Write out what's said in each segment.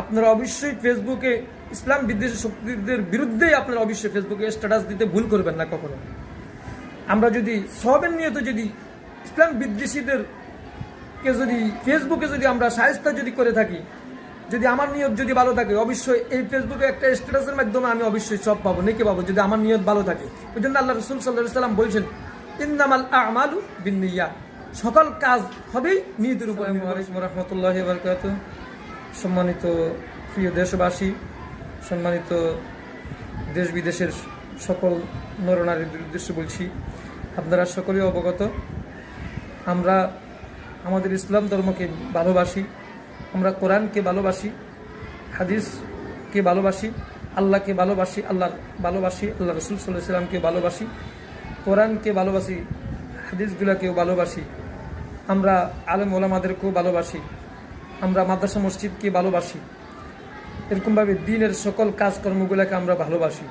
আপনারা অবশ্যই ফেসবুকে ইসলাম বিদ্বেষী শক্তিদের বিরুদ্ধেই আপনারা অবশ্যই ফেসবুকে স্ট্যাটাস দিতে ভুল করবেন না কখনো। আমরা যদি সবের নিয়ত যদি ইসলাম বিদ্বেষীদের কে যদি ফেসবুকে যদি আমরা সাহেস্তা যদি করে থাকি যদি আমার নিয়ত যদি ভালো থাকে অবশ্যই এই ফেসবুকে একটা স্ট্যাটাসের মাধ্যমে আমি অবশ্যই সব পাবো নেকে পাবো যদি আমার নিয়ত ভালো থাকে। ওই জন্য আল্লাহ রসুল সাল্লাহ সাল্লাম বলছেন ইন্দামাল আমালু বিনিয়া সকল কাজ হবেই নিয়তের উপর রহমতুল্লাহ বরকাত সম্মানিত প্রিয় দেশবাসী, সম্মানিত দেশ বিদেশের সকল নরনারীদের উদ্দেশ্যে বলছি, আপনারা সকলেই অবগত। আমরা আমাদের ইসলাম ধর্মকে ভালোবাসি, আমরা কোরআনকে ভালোবাসি, হাদিসকে ভালোবাসি, আল্লাহকে ভালোবাসি আল্লাহ ভালোবাসি আল্লাহ রসুল সাল্লাহ সাল্লামকে ভালোবাসি, কোরআনকে ভালোবাসি, হাদিসগুলাকেও ভালোবাসি। আমরা আলম ওলামাদেরকেও ভালোবাসি। আমরা মাদ্রাসা মসজিদকে ভালোবাসি। এরকমভাবে দিনের সকল কাজকর্মগুলোকে আমরা ভালোবাসি,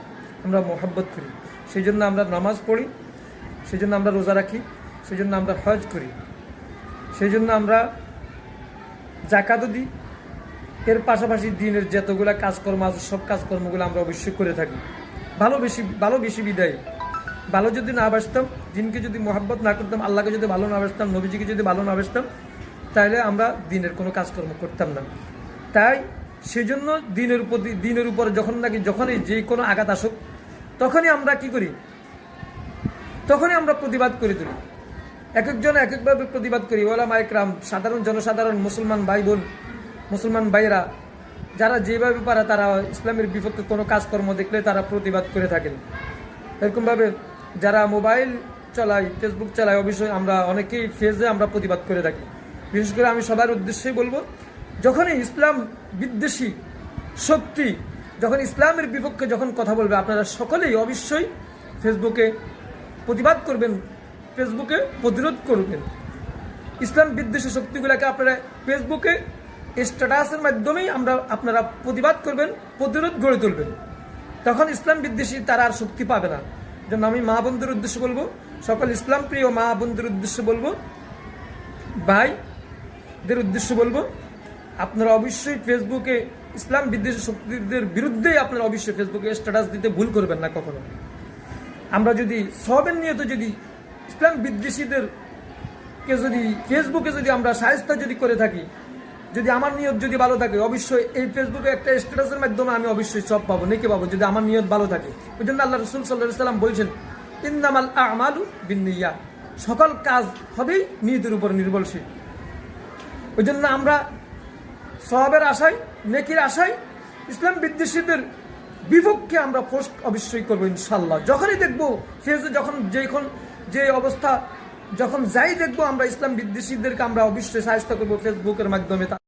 আমরা মোহাব্বত করি। সেই জন্য আমরা নামাজ পড়ি সেই জন্য আমরা রোজা রাখি সেই জন্য আমরা হজ করি। সেই জন্য আমরা জাকাতও দিই। এর পাশাপাশি দিনের যতগুলো কাজকর্ম আছে, সব কাজকর্মগুলো আমরা অবশ্যই করে থাকি। ভালো বেশি ভালো বেশি বিদায়। ভালো যদি না বাসতাম, দিনকে যদি মোহাব্বত না করতাম, আল্লাহকে যদি ভালো না বাসতাম, নবীজিকে যদি ভালো না বাসতাম তাহলে আমরা দিনের কোনো কাজকর্ম করতাম না। তাই সেই জন্য দিনের উপর দিনের উপর যখন নাকি যখনই যে কোনো আঘাত আসুক, তখনই আমরা কি করি? তখনই আমরা প্রতিবাদ করে তুলি। এক একজন এক একভাবে প্রতিবাদ করি। ওলা মাইকরাম সাধারণ জনসাধারণ, মুসলমান ভাই বোন মুসলমান ভাইরা যারা যেভাবে পারে তারা ইসলামের বিপক্ষে কোনো কাজকর্ম দেখলে তারা প্রতিবাদ করে থাকেন। এরকমভাবে যারা মোবাইল চালায় ফেসবুক চালায়, অবশ্যই আমরা অনেকেই ফেজে আমরা প্রতিবাদ করে থাকি। বিশেষ করে আমি সবার উদ্দেশ্যেই বলব, যখনই ইসলাম বিদ্বেষী শক্তি যখন ইসলামের বিপক্ষে যখন কথা বলবে, আপনারা সকলেই অবশ্যই ফেসবুকে প্রতিবাদ করবেন, ফেসবুকে প্রতিরোধ করবেন। ইসলাম বিদ্বেষী শক্তিগুলোকে আপনারা ফেসবুকে স্ট্যাটাসের মাধ্যমেই আমরা, আপনারা প্রতিবাদ করবেন, প্রতিরোধ গড়ে তুলবেন। তখন ইসলাম বিদ্বেষী তারা আর শক্তি পাবে না। জন্য আমি মা বন্ধুর উদ্দেশ্যে বলব, সকল ইসলাম প্রিয় মা বন্ধুর উদ্দেশ্যে বলব ভাইদের উদ্দেশ্য বলব, আপনারা অবশ্যই ফেসবুকে ইসলাম বিদ্বেষী শক্তিদের বিরুদ্ধেই আপনারা অবশ্যই ফেসবুকে স্ট্যাটাস দিতে ভুল করবেন না কখনো। আমরা যদি সবের নিয়ত যদি ইসলাম বিদ্বেষীদের কে যদি, ফেসবুকে যদি আমরা সাহেস্তা যদি করে থাকি, যদি আমার নিয়ত যদি ভালো থাকে, অবশ্যই এই ফেসবুকে একটা স্ট্যাটাসের মাধ্যমে আমি অবশ্যই সব পাবো, নেকে পাবো, যদি আমার নিয়ত ভালো থাকে। ওই জন্য আল্লাহ রসুল সাল্লাহ সাল্লাম বলছেন ইন্দামাল আমালু বিনিয়া সকল কাজ হবেই নিয়তের উপর নির্ভরশীল। ওই জন্য আমরা সহাবের আশায়, নেকির আশায় ইসলাম বিদ্বেষীদের বিপক্ষে আমরা পোস্ট অবশ্যই করব ইনশাল্লাহ। যখনই দেখব ফেসে যখন যেখন যে অবস্থা, যখন যাই দেখব আমরা ইসলাম বিদ্বেষীদেরকে আমরা অবশ্যই সাহায্য করব ফেসবুকের মাধ্যমে।